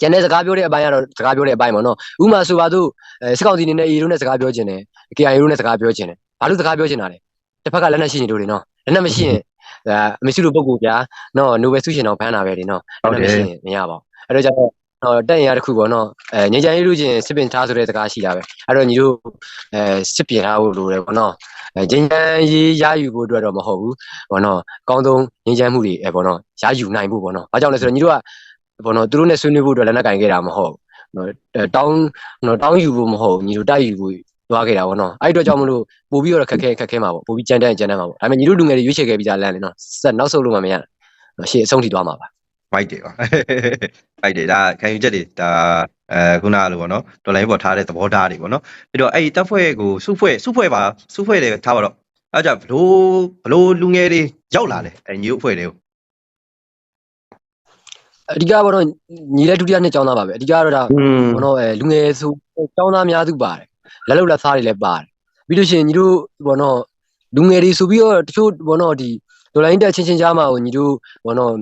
ကျန်တဲ့စကားပြောတဲ့အပိုင်းကတော့စကားပြောတဲ့အပိုင်းပေါ့နော်ဥမာဆိုပါတော့အဲစကောက်စီနေနဲ့ AA တို့နဲ့စကားပြောခြင်းတယ် KIA တို့နဲ့စကားပြောခြင်းတယ်ဘာလို့စကားပြောခြင်းတာလဲတစ်ဖက်ကလက်နက်ရှိနေလို့လေနော်လက်နက်မရှိရင် အဲအမေစုလိုပုံကူပြာနော်နိုဘယ်ဆုရှင်တော့ဖမ်းတာပဲလေနော်လက်နက်မရှိရင်မရပါဘူးအဲ့တော့ကြောင့်တော့တက်ရင်ရတစ်ခုပေါ့နော်အဲငញ្ကြံရေးလို့ချင်းစစ်ပင်ထားဆိုတဲ့စကားရှိတာပဲအဲ့တော့ညီတို့အဲစစ်ပြင်ထားဖို့လိုတယ်ပေါ့နော်အဲငញ្ကြံရေးရယူဖို့အတွက်တော့မဟုတ်ဘူးပေါ့နော်အကောင်းဆုံးငញ្ကြံမှုတွေအဲပေါ့နော်ရယူနိုင်ဖို့ပေါ့နော်ဘာကြောင့်လဲဆိုတော့ညီတို့ကပေါ့နော်သူတို့နဲ့ဆွေးနွေးဖို့အတွက်လက်နက်ကင်ခဲ့တာမဟုတ်ဘူးနော်အဲတောင်းနော်တောင်းယူဖို့မဟုတ်ဘူးညီတို့တိုက်ယူဖို့ သွားခဲ့တာပေါ့နော်အဲ့ဒီတော့ကြောင့်မလို့ပို့ပြီးတော့ခက်ခဲခက်ခဲမှာပေါ့ပို့ပြီးကြမ်းတမ်းကြမ်းတမ်းမှာပေါ့ဒါပေမဲ့ညီတို့လူငယ်တွေရွေးချယ်ခဲ့ပြီးသားလမ်းလေနော်ဆက်နောက်ဆုတ်လို့မှမရနော်ရှေ့အဆုံးထိသွားမှာပါမိုက်တယ်ပါမိုက်တယ်ဒါခံယူချက်တွေဒါအဲခုနကလိုပေါ့နော်တော်လိုင်းပေါ်ထားတဲ့သဘောထားတွေပေါ့နော်ပြီးတော့အဲ့ဒီတပ်ဖွဲ့ကိုစုဖွဲ့စုဖွဲ့ပါစုဖွဲ့တယ်ထားပါတော့အဲ့ကြဘလို့ဘလို့လူငယ်တွေရောက်လာတယ်အဲ့ညီတို့အဖွဲ့တွေကိုအဓိကကတော့ညီလက်ဒုတိယနှစ်ကျောင်းသားပါပဲအဓိကတော့ဒါอืมဘောနော်အဲလူငယ်ဆိုကျောင်းသားများစုပါတယ် လက်လုံလက်သားတွေလည်းပါတယ်ပြီးလို့ရှိရင်ညီတို့ဘောနော်လူငယ်တွေဆိုပြီးတော့တချို့ဘောနော်ဒီဒေါ်လာရင်းတက်ချင်းချင်းကြားမှာကိုညီတို့ဘောနော်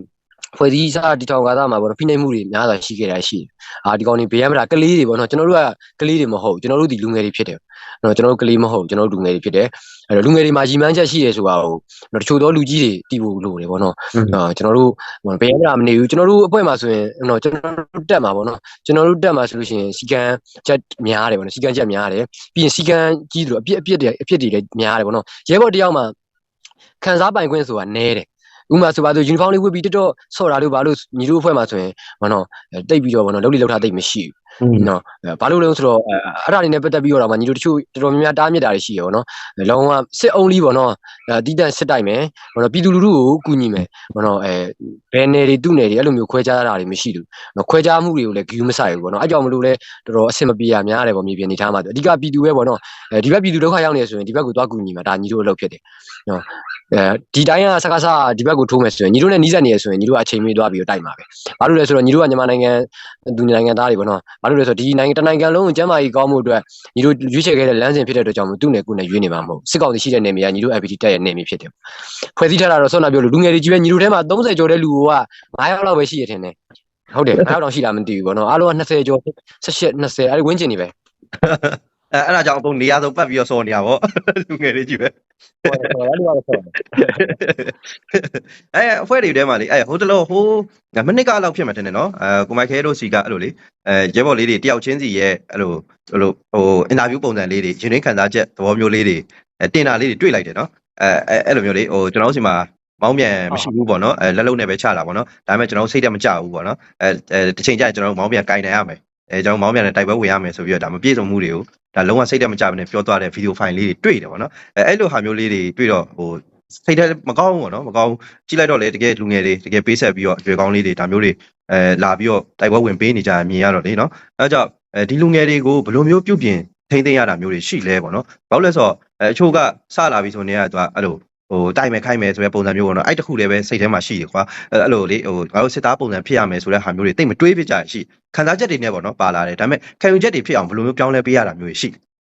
ဖွဲ့စည်းစားဒီထောင်ကားသားမှာဘောနော်ဖိနှိပ်မှုတွေများစွာရှိခဲ့တာရှိတယ်အာဒီကောင်တွေဘေးရမတာကလေးတွေဘောနော်ကျွန်တော်တို့ကကလေးတွေမဟုတ်ကျွန်တော်တို့ဒီလူငယ်တွေဖြစ်တယ်နော်ကျွန်တော်တို့ကလေးမဟုတ်ကျွန်တော်တို့လူငယ်တွေဖြစ်တယ် အဲ့တော့လူငယ်တွေမှာရီမန်းချက်ရှိတယ်ဆိုတာကိုနော်တချို့သောလူကြီးတွေတီးဖို့လိုတယ်ဘောနော်အာကျွန်တော်တို့ဘေးရမတာမနေဘူးကျွန်တော်တို့အဖွဲ့မှာဆိုရင်နော်ကျွန်တော်တို့တက်မှာဘောနော်ကျွန်တော်တို့တက်မှာဆိုလို့ရှိရင်စီကံချက်များတယ်ဘောနော်စီကံချက်များတယ်ပြီးရင်စီကံကြီးတယ်အပြစ်အပြစ်တွေအဖြစ်တွေလည်းများတယ်ဘောနော်ရဲဘော်တယောက်မှာခံစားပိုင်ခွင့်ဆိုတာနည်းတယ် ဥပမာဆိုပါဆိုယူနီဖောင်းလေးဝတ်ပြီးတော်တော်ဆော့တာလို့ဘာလို့ညီတို့အဖွဲ့မှာဆိုရင်ဘောနော်တိတ်ပြီးတော့ဘောနော်လုံးလေးလောက်ထားတိတ်မရှိဘူးနော်ဘာလို့လဲဆိုတော့အဲ့ဒါလေးနဲ့ပတ်သက်ပြီးတော့မှညီတို့တချို့တော်တော်များများတားမြစ်တာတွေရှိရဘောနော်လုံးဝစစ်အုံးလေးဘောနော်တီးတန့်စစ်တိုက်မယ်ဘောနော်ပြည်သူလူထုကိုကူညီမယ်ဘောနော်အဲဘယ်နယ်တွေသူ့နယ်တွေအဲ့လိုမျိုးခွဲခြားတာတွေမရှိဘူးနော်ခွဲခြားမှုတွေကိုလည်းဂယူးမဆိုင်ဘူးဘောနော်အဲ့ကြောင့်မလို့လဲတော်တော်အဆင်မပြေရများတယ်ပေါ့မြေပြင်နေထားမှာအဓိကပြည်သူပဲဘောနော်အဲဒီဘက်ပြည်သူဒုက္ခရောက်နေဆိုရင်ဒီဘက်ကိုသွားကူညီမှာဒါညီတို့အလုပ်ဖြစ်တယ်နော် အဲဒီတိုင်းကစကားစားဒီဘက်ကိုထိုးမယ်ဆိုရင်ညီတို့နဲ့နီးစပ်နေရဆိုရင်ညီတို့ကအချိန်မီသွားပြီးတော့တိုက်မှာပဲဘာလို့လဲဆိုတော့ညီတို့ကမြန်မာနိုင်ငံသူနိုင်ငံသားတွေပေါ့နော်ဘာလို့လဲဆိုတော့ဒီနိုင်ငံတနိုင်ငံလုံးကိုကျန်းမာရေးကောင်းမှုအတွက်ညီတို့ရွေးချယ်ခဲ့တဲ့လမ်းစဉ်ဖြစ်တဲ့အတွက်ကြောင့်သူ့နယ်ကိုယ်နဲ့ရွေးနေမှာမဟုတ်စစ်ကောင်စီရှိတဲ့နယ်မြေကညီတို့ IPT တက်ရဲ့နယ်မြေဖြစ်တယ်ဖွဲ့စည်းထားတာတော့ဆောနာပြောလို့လူငယ်တွေကြီးပဲညီတို့ထဲမှာ30ကျော်တဲ့လူက9ယောက်လောက်ပဲရှိရထင်တယ်ဟုတ်တယ်9ယောက်တောင်ရှိတာမသိဘူးပေါ့နော်အားလုံးက20ကျော်18 20အဲ့ဒီဝင်းကျင်နေပဲ အဲအဲ့ဒါကြောင့်အကုန်နေရာဆုံးပတ်ပြီးတော့စော်နေရပါဗောလူငယ်လေးကြီးပဲဟုတ်တယ်ဟုတ်တယ်အဲ့လိုကတော့အဲအဖွဲ့တွေထဲမှာလေအဲဟိုတလောဟိုမနစ်ကအလောက်ဖြစ်မှာတင်တယ်နော်အဲကိုမိုက်ခဲတို့စီကအဲ့လိုလေအဲရဲဘော်လေးတွေတယောက်ချင်းစီရဲ့အဲ့လိုအဲ့လိုဟိုအင်တာဗျူးပုံစံလေးတွေရင်ရင်းခံစားချက်သဘောမျိုးလေးတွေအဲတင်တာလေးတွေတွေ့လိုက်တယ်နော်အဲအဲအဲ့လိုမျိုးလေဟိုကျွန်တော်တို့စီမှာမောင်းပြန်မရှိဘူးပေါ့နော်အဲလက်လုံးနဲ့ပဲချတာပေါ့နော်ဒါပေမဲ့ကျွန်တော်တို့စိတ်တက်မကြဘူးပေါ့နော်အဲအဲတစ်ချိန်ကျရင်ကျွန်တော်တို့မောင်းပြန်ကင်နိုင်ရမယ် အဲကျွန်တော်မောင်းပြန်နဲ့တိုက်ပွဲဝင်ရမယ်ဆိုပြီးတော့ဒါမပြည့်စုံမှုတွေကိုဒါလုံးဝစိတ်တက်မကြဘဲနဲ့ပြောသွားတဲ့ဗီဒီယိုဖိုင်လေးတွေတွေ့တယ်ပေါ့နော်အဲအဲ့လိုဟာမျိုးလေးတွေတွေ့တော့ဟိုစိတ်ထဲမကောင်းဘူးပေါ့နော်မကောင်းဘူးကြည့်လိုက်တော့လေတကယ်လူငယ်တွေတကယ်ပေးဆက်ပြီးတော့အကျွေးကောင်းလေးတွေဒါမျိုးတွေအဲလာပြီးတော့တိုက်ပွဲဝင်ပေးနေကြတာမြင်ရတော့လေနော်အဲကြောင့်အဲဒီလူငယ်တွေကိုဘယ်လိုမျိုးပြုပြင်ထိန်းသိမ်းရတာမျိုးတွေရှိလဲပေါ့နော်ဘာလို့လဲဆိုတော့အဲအချို့ကစလာပြီးဆိုနေရတော့အဲ့လို ဟိုတိုက်မယ်ခိုင်းမယ်ဆိုတဲ့ပုံစံမျိုးပေါ့နော်အဲ့တခုလည်းပဲစိတ်ထဲမှာရှိတယ်ကွာအဲ့အဲ့လိုလေဟိုငါတို့စစ်သားပုံစံဖြစ်ရမယ်ဆိုတဲ့ဟာမျိုးတွေတိတ်မတွေးဖြစ်ကြရရှိခံစားချက်တွေနဲ့ပေါ့နော်ပါလာတယ်ဒါပေမဲ့ခံယူချက်တွေဖြစ်အောင်ဘယ်လိုမျိုးပြောင်းလဲပေးရတာမျိုးတွေရှိ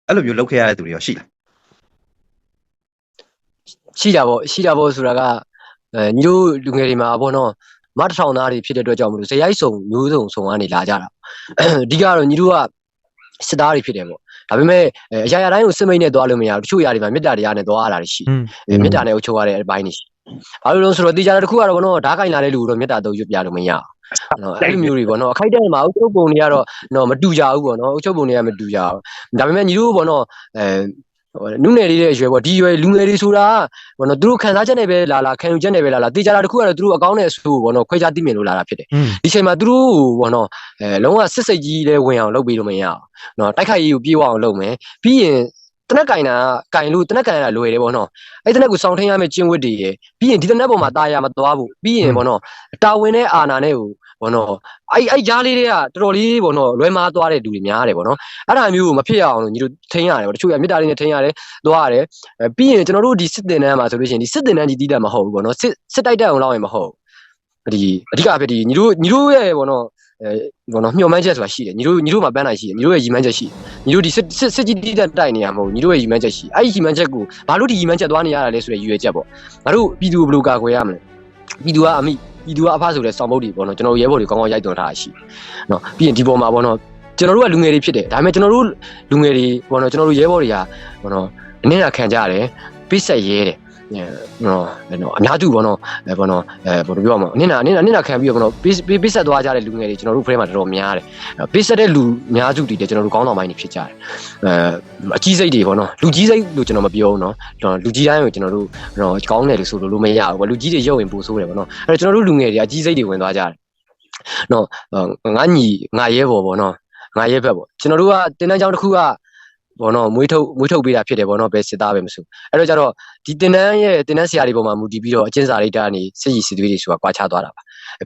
အဲ့လိုမျိုးလုပ်ခဲ့ရတဲ့သူတွေရောရှိလားရှိတာပေါ့ရှိတာပေါ့ဆိုတာကအဲညီတို့လူငယ်တွေမှာပေါ့နော်မတ်ထောင်သားတွေဖြစ်တဲ့အတွက်ကြောင့်မလို့ဇယိုက်စုံမျိုးစုံစုံကနေလာကြတာအဓိကတော့ညီတို့ကစစ်သားတွေဖြစ်တယ်ပေါ့ ဒါပေမဲ့အဲအရာရာတိုင်းကိုစစ်မိတ်နဲ့သွားလို့မရဘူးတချို့ຢာတွေမှာမေတ္တာတရားနဲ့သွားရတာတွေရှိတယ် อืม အဲမေတ္တာနဲ့အုပ်ချုပ်ရတဲ့အပိုင်းတွေရှိဘာလို့လဲဆိုတော့တေချာတာတစ်ခုကတော့ဘောနော်ဓာတ်ကင်လာတဲ့လူတော့မေတ္တာတော့ရွတ်ပြလို့မရဘူးနော်အဲ့လိုမျိုးတွေပေါ့နော်အခိုက်အတန့်မှာအုပ်ချုပ်ပုံတွေကတော့နော်မတူကြဘူးပေါ့နော်အုပ်ချုပ်ပုံတွေကမတူကြဘူးဒါပေမဲ့ညီတို့ပေါ့နော်အဲဟို နုနယ်လေးတဲ့အရွယ်ပေါ့ဒီရွယ်လူငယ်တွေဆိုတာဘောနော်သူတို့ခံစားချက်နဲ့ပဲလာလာခံယူချက်နဲ့ပဲလာလာတေချာတာတစ်ခုကတော့သူတို့အကောင်းနဲ့အဆိုးပေါ့နော်ခွဲခြားသိမြင်လို့လာတာဖြစ်တယ်อืมဒီချိန်မှာသူတို့ဘောနော်အဲလုံးဝစစ်စိတ်ကြီးလဲဝင်အောင်လုပ်ပြီးလို့မရအောင်နော်တိုက်ခိုက်ရေးကိုပြေးဝအောင်လုပ်မယ်ပြီးရင် တနက်ကင်တာကင်လို့တနက်ကင်တာလွယ်တယ်ပေါ့နော်အဲ့တနက်ကိုစောင့်ထင်းရမယ့်ကျင့်ဝတ်တွေရယ်ပြီးရင်ဒီတနက်ပေါ်မှာตายရမသွားဘူးပြီးရင်ပေါ့နော်တာဝန်နဲ့အာနာနဲ့ကိုဘောနော်အဲ့အဲ့ကြားလေးတွေကတော်တော်လေးဘောနော်လွဲမားသွားတဲ့လူတွေများတယ်ပေါ့နော်အဲ့ဒါမျိုးကိုမဖြစ်ရအောင်လို့ညီတို့ထိန်းရတယ်ပေါ့တချို့ကမေတ္တာလေးနဲ့ထိန်းရတယ်သွားရတယ်အဲပြီးရင်ကျွန်တော်တို့ဒီစစ်တင်တန်းမှာဆိုလို့ရှိရင်ဒီစစ်တင်တန်းကြီးတီးတာမဟုတ်ဘူးပေါ့နော်စစ်စစ်တိုက်တက်အောင်လောက်ရင်မဟုတ်ဘူးဒီအဓိကဖြစ်ဒီညီတို့ညီတို့ရဲ့ဘောနော် အဲဘောနော်မျှော်မှန်းချက်ဆိုတာရှိတယ်ညီတို့ညီတို့မှာပန်းနိုင်ရှိတယ်ညီတို့ရဲ့ရည်မှန်းချက်ရှိတယ်ညီတို့ဒီစစ်စစ်စစ်ကြီးတီးတက်တိုက်နေရမဟုတ်ဘူးညီတို့ရဲ့ရည်မှန်းချက်ရှိအဲ့ဒီရည်မှန်းချက်ကိုဘာလို့ဒီရည်မှန်းချက်သွားနေရတာလဲဆိုတဲ့ရည်ရွယ်ချက်ပေါ့ငါတို့ပြည်သူကိုဘယ်လိုကာကွယ်ရမလဲပြည်သူကအမိပြည်သူကအဖဆိုတဲ့စောင်းပုတ်တွေပေါ့နော်ကျွန်တော်တို့ရဲဘော်တွေကောင်းကောင်းရိုက်သွင်းထားတာရှိတယ်နော်ပြီးရင်ဒီပေါ်မှာပေါ့နော်ကျွန်တော်တို့ကလူငယ်တွေဖြစ်တယ်ဒါပေမဲ့ကျွန်တော်တို့လူငယ်တွေပေါ့နော်ကျွန်တော်တို့ရဲဘော်တွေကပေါ့နော်အနည်းငယ်ခံကြရတယ် ပိဆက်ရဲတယ်အဲနော်နော်အများစုပေါ့နော်အဲပေါ့နော်အဲဘယ်လိုပြောရမလဲအနည်းနာအနည်းနာအနည်းနာခံပြီးတော့ပေါ့နော်ပိပိဆက်သွားကြတဲ့လူငယ်တွေကျွန်တော်တို့ဖရဲမှာတော်တော်များတယ်ပိဆက်တဲ့လူအများစုတွေကျွန်တော်တို့ကောင်းဆောင်ပိုင်းတွေဖြစ်ကြတယ်အဲအကြီးစိတ်တွေပေါ့နော်လူကြီးစိတ်လို့ကျွန်တော်မပြောဘူးနော်ကျွန်တော်လူကြီးတိုင်းကိုကျွန်တော်တို့တော့ကောင်းတယ်လို့ဆိုလို့လို့မရဘူးပေါ့လူကြီးတွေရုပ်ရင်ပိုဆိုးတယ်ပေါ့နော်အဲ့တော့ကျွန်တော်တို့လူငယ်တွေအကြီးစိတ်တွေဝင်သွားကြတယ်နော်ငါညီငါရဲဘော်ပေါ့နော်ငါရဲဘက်ပေါ့ကျွန်တော်တို့ကတင်းတန်းချောင်းတစ်ခုက ဘောနော်မွေးထုတ်မွေးထုတ်ပေးတာဖြစ်တယ်ဘောနော်ဘယ်စစ်သားပဲမဆိုအဲ့တော့ကျတော့ဒီတင်တန်းရဲ့တင်တန်းဆရာတွေပေါ်မှာမူတည်ပြီးတော့အကျဉ်းစာရိတ်တာနေစစ်ရီစစ်သွေးတွေဆိုတာကွာခြားသွားတာပါ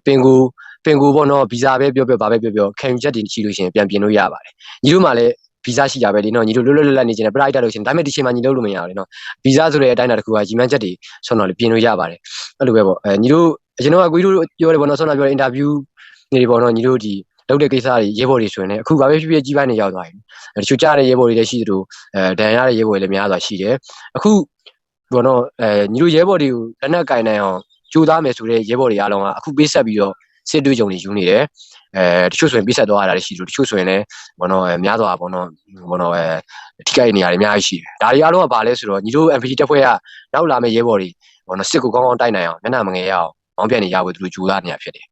ပင်ကိုပင်ကိုပေါ့နော်ဗီဇာပဲပြောပြောဗာပဲပြောပြောခံယူချက်တွေရှိလို့ရှိရင်ပြန်ပြင်လို့ရပါတယ်ညီတို့မှလည်းဗီဇာရှိကြပဲလေနော်ညီတို့လွတ်လွတ်လပ်လပ်နေချင်တယ်ပရိုက်တာလို့ရှိရင်ဒါပေမဲ့ဒီချိန်မှာညီတို့လို့မရဘူးလေနော်ဗီဇာဆိုတဲ့အတိုင်းအတာတစ်ခုကညီမန်းချက်တွေဆွမ်းတော်လေပြင်လို့ရပါတယ်အဲ့လိုပဲပေါ့အဲညီတို့အရင်တော့ကိုကြီးတို့ပြောတယ်ပေါ့နော်ဆွမ်းတော်ပြောတဲ့အင်တာဗျူးနေပေါ့နော်ညီတို့ဒီ လုပ်တဲ့ကိစ္စတွေရဲဘော်တွေဆိုရင်လည်းအခုဘာပဲဖြစ်ဖြစ်ကြီးပိုင်းနေရောက်သွားပြီတချို့ကြားတဲ့ရဲဘော်တွေလည်းရှိသလိုအဲဒဏ်ရတဲ့ရဲဘော်တွေလည်းများစွာရှိတယ်အခုဘောနော်အဲညီတို့ရဲဘော်တွေကိုလက်နက်ကင်နိုင်အောင်ကြိုးစားမယ်ဆိုတဲ့ရဲဘော်တွေအားလုံးကအခုပေးဆက်ပြီးတော့စစ်တွေးကြုံတွေယူနေတယ်အဲတချို့ဆိုရင်ပေးဆက်သွားတာတွေရှိတယ်တချို့ဆိုရင်လည်းဘောနော်အဲများစွာဘောနော်ဘောနော်အဲထိခိုက်နေရတယ်အများကြီးရှိတယ်ဒါတွေအားလုံးကဘာလဲဆိုတော့ညီတို့ MPT တက်ဖွဲ့ကနောက်လာမယ့်ရဲဘော်တွေဘောနော်စစ်ကိုကောင်းကောင်းတိုက်နိုင်အောင်မျက်နှာမငယ်ရအောင်အောင်ပြန်နေရဖို့သူတို့ကြိုးစားနေရဖြစ်တယ်